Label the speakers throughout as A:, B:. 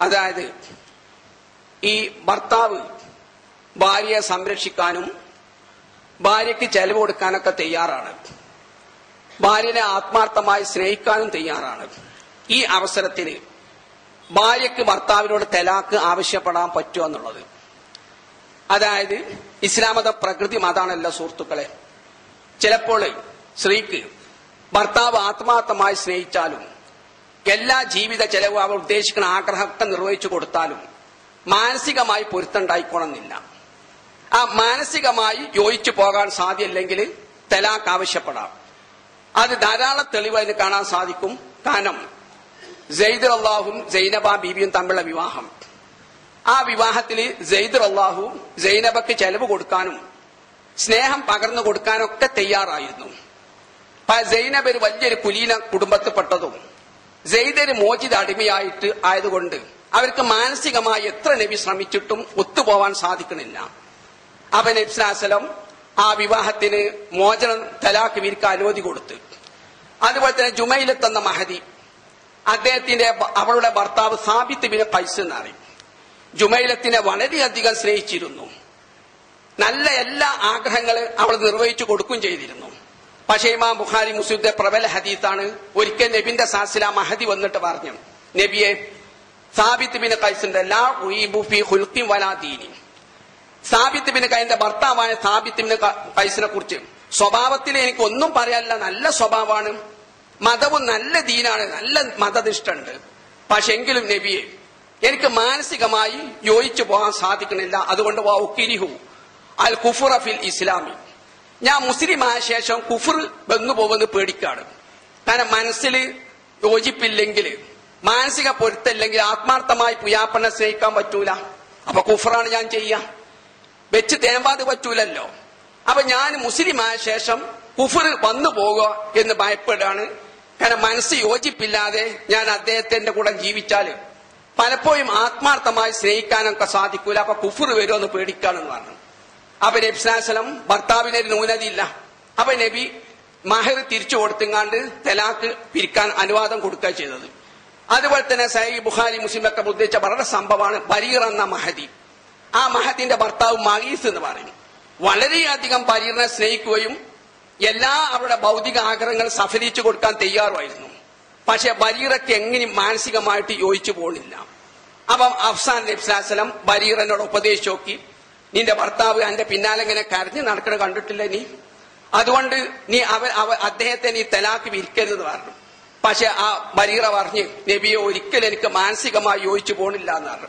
A: അതായത് ഈ ഭർത്താവ് ഭാര്യയെ സംരക്ഷിക്കാനും ഭാര്യയ്ക്ക് ചെലവ് കൊടുക്കാനൊക്കെ തയ്യാറാണ്. ഭാര്യനെ ആത്മാർത്ഥമായി സ്നേഹിക്കാനും തയ്യാറാണ്. ഈ അവസരത്തിൽ ഭാര്യയ്ക്ക് ഭർത്താവിനോട് തലാക്ക് ആവശ്യപ്പെടാൻ പറ്റുമോ എന്നുള്ളത്. അതായത് ഇസ്ലാമത പ്രകൃതി മതാണല്ലോ സുഹൃത്തുക്കളെ. ചിലപ്പോൾ സ്ത്രീക്ക് ഭർത്താവ് ആത്മാർത്ഥമായി സ്നേഹിച്ചാലും എല്ലാ ജീവിത ചെലവും അവർ ഉദ്ദേശിക്കുന്ന ആഗ്രഹമൊക്കെ നിർവഹിച്ചു കൊടുത്താലും മാനസികമായി പൊരുത്തണ്ടായിക്കോണമെന്നില്ല ആ മാനസികമായി യോജിച്ചു പോകാൻ സാധ്യല്ലെങ്കിൽ തലാക്ക് ആവശ്യപ്പെടാം. അത് ധാരാളം തെളിവ് അതിന് കാണാൻ സാധിക്കും. കാരണം ജയ്ദർ അള്ളാഹും ജൈനബ ബീബിയും തമ്മിലുള്ള വിവാഹം. ആ വിവാഹത്തിൽ ജയ്ദർ അള്ളാഹു ജൈനബക്ക് ചെലവ് കൊടുക്കാനും സ്നേഹം പകർന്നു കൊടുക്കാനൊക്കെ തയ്യാറായിരുന്നു. ജൈനബ് ഒരു വലിയൊരു കുലീന കുടുംബത്തിൽപ്പെട്ടതും ജയ്ദര് മോചിത അടിമയായിട്ട് ആയതുകൊണ്ട് അവർക്ക് മാനസികമായി എത്ര നബി ശ്രമിച്ചിട്ടും ഒത്തുപോവാൻ സാധിക്കണില്ല. അപ്പൊ നബ്സ്ലാസലം ആ വിവാഹത്തിന് മോചനം തലാക്ക് വീർക്ക് അനുമതി കൊടുത്ത്. അതുപോലെ തന്നെ ജുമയിലെത്തുന്ന മഹദി അദ്ദേഹത്തിന്റെ അവളുടെ ഭർത്താവ് സാബിത്ത് ബിന് പൈസ എന്നറി ജുമൈലത്തിനെ വളരെയധികം സ്നേഹിച്ചിരുന്നു. നല്ല എല്ലാ ആഗ്രഹങ്ങളും അവൾ നിർവഹിച്ചു കൊടുക്കുകയും ചെയ്തിരുന്നു. പക്ഷേ ഇമാം ബുഖാരി മുസ്ലിന്റെ പ്രബല ഹദീത്താണ് ഒരിക്കൽ നബിന്റെ സാസില മഹദി വന്നിട്ട് പറഞ്ഞു നബിയെ സാബിത്ത് ബിന് കൈസിന്റെ ലാ സാബിത്ത് ബിന് കൈന്റെ ഭർത്താവായ സാബിത്ത് ബിന് കൈസിനെ കുറിച്ച് സ്വഭാവത്തിൽ എനിക്ക് ഒന്നും പറയാനില്ല നല്ല സ്വഭാവമാണ്. മതവും നല്ല ദീനാണ് നല്ല മതനിഷ്ഠുണ്ട് പക്ഷെ എങ്കിലും നബിയെ എനിക്ക് മാനസികമായി യോജിച്ചു പോകാൻ സാധിക്കുന്നില്ല. അതുകൊണ്ട് വാ ഉക്കിരിഹു അൽ കുഫുറ ഫിൽ ഇസ്ലാമി. ഞാൻ മുസ്ലിം ആയ ശേഷം കുഫുർ വന്നു പോകുന്നത് പേടിക്കാണ്. കാരണം മനസ്സിൽ യോജിപ്പില്ലെങ്കിൽ മാനസിക പൊരുത്തല്ലെങ്കിൽ ആത്മാർത്ഥമായി പുയാപ്പനെ സ്നേഹിക്കാൻ പറ്റൂല. അപ്പൊ കുഫറാണ് ഞാൻ ചെയ്യുക. വെച്ച് തേമ്പാത് പറ്റൂലല്ലോ. അപ്പൊ ഞാൻ മുസ്ലിം ആയ ശേഷം കുഫർ വന്നു പോകുക എന്ന് ഭയപ്പെടാണ് കാരണം മനസ്സ് യോജിപ്പില്ലാതെ ഞാൻ അദ്ദേഹത്തിന്റെ കൂടെ ജീവിച്ചാൽ പലപ്പോഴും ആത്മാർത്ഥമായി സ്നേഹിക്കാനൊക്കെ സാധിക്കൂല. അപ്പൊ കുഫർ വരുമെന്ന് പേടിക്കാണെന്ന് പറഞ്ഞു. അപ്പൊ നബ്സാസലം ഭർത്താവിന് ഒരു ന്യൂനതയില്ല. അപ്പൊ നബി മഹർ തിരിച്ചു കൊടുത്തെങ്ങാണ്ട് തലാക്ക് പിരിക്കാൻ അനുവാദം കൊടുക്കുക ചെയ്തത്. അതുപോലെ തന്നെ സൈ ബുഖാരി മുസ്ലിമൊക്കെ ഉദ്ദേശിച്ച വളരെ സംഭവമാണ് ബരീർ എന്ന മഹദി. ആ മഹദിന്റെ ഭർത്താവ് മഹീസ് എന്ന് പറയും വളരെയധികം ബരീറിനെ സ്നേഹിക്കുകയും എല്ലാ അവരുടെ ഭൗതിക ആഗ്രഹങ്ങൾ സഫലിച്ചു കൊടുക്കാൻ തയ്യാറുമായിരുന്നു. പക്ഷെ ബരീറയ്ക്ക് എങ്ങനെ മാനസികമായിട്ട് യോജിച്ചു പോകുന്നില്ല അപ്പം അഫ്സാൻ നബ്സ്ലാസ്ലം ബരീറിനോട് ഉപദേശിച്ചു നോക്കി. നിന്റെ ഭർത്താവ് എന്റെ പിന്നാലെ ഇങ്ങനെ കരഞ്ഞു നടക്കണ കണ്ടിട്ടില്ല നീ? അതുകൊണ്ട് നീ അവ അവ- അദ്ദേഹത്തെ നീ തലാക്ക് വിരിക്കരുത് പറഞ്ഞു. പക്ഷെ ആ ബരീറ പറഞ്ഞ് നബിയെ ഒരിക്കലും എനിക്ക് മാനസികമായി യോജിച്ചു പോണില്ല എന്ന് പറഞ്ഞു.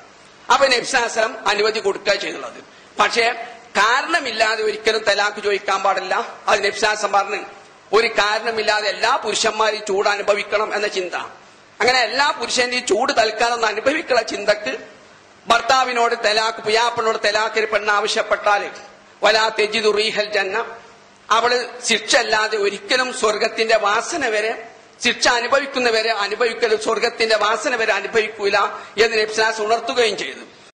A: അപ്പൊ നബ്സാസലം അനുമതി കൊടുക്കുക ചെയ്തുള്ളത്. പക്ഷേ കാരണമില്ലാതെ ഒരിക്കലും തലാക്ക് ചോദിക്കാൻ പാടില്ല. അത് നബ്സാസം പറഞ്ഞ് ഒരു കാരണമില്ലാതെ എല്ലാ പുരുഷന്മാരും ചൂട് അനുഭവിക്കണം എന്ന ചിന്ത. അങ്ങനെ എല്ലാ പുരുഷന്റെയും ചൂട് തൽക്കാലം അനുഭവിക്കുന്ന ചിന്തക്ക് ഭർത്താവിനോട് തലാക്ക് പുയാപ്പനോട് തലാക്ക് ഒരു പെണ്ണ് ആവശ്യപ്പെട്ടാൽ വലാ തെജിദു റീഹൽ ജന്ന. അവൾ ശിക്ഷ അല്ലാതെ ഒരിക്കലും സ്വർഗത്തിന്റെ വാസന വരെ ശിക്ഷ അനുഭവിക്കുന്നവരെ അനുഭവിക്കലും സ്വർഗത്തിന്റെ വാസന വരെ അനുഭവിക്കൂല എന്ന് നബ്സാസ് ഉണർത്തുകയും ചെയ്തു.